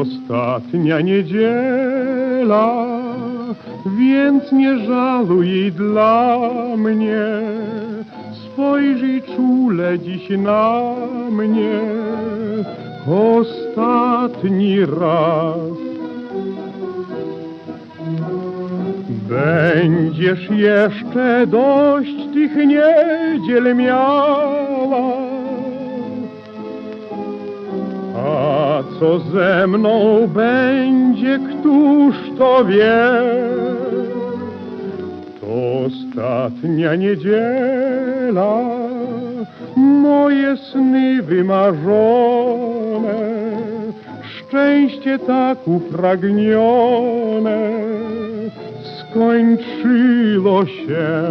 Ostatnia niedziela, więc nie żaluj dla mnie. Spojrzyj czule dziś na mnie, ostatni raz. Będziesz jeszcze dość tych niedziel miała. Co ze mną będzie, któż to wie? To ostatnia niedziela, moje sny wymarzone, szczęście tak upragnione, skończyło się.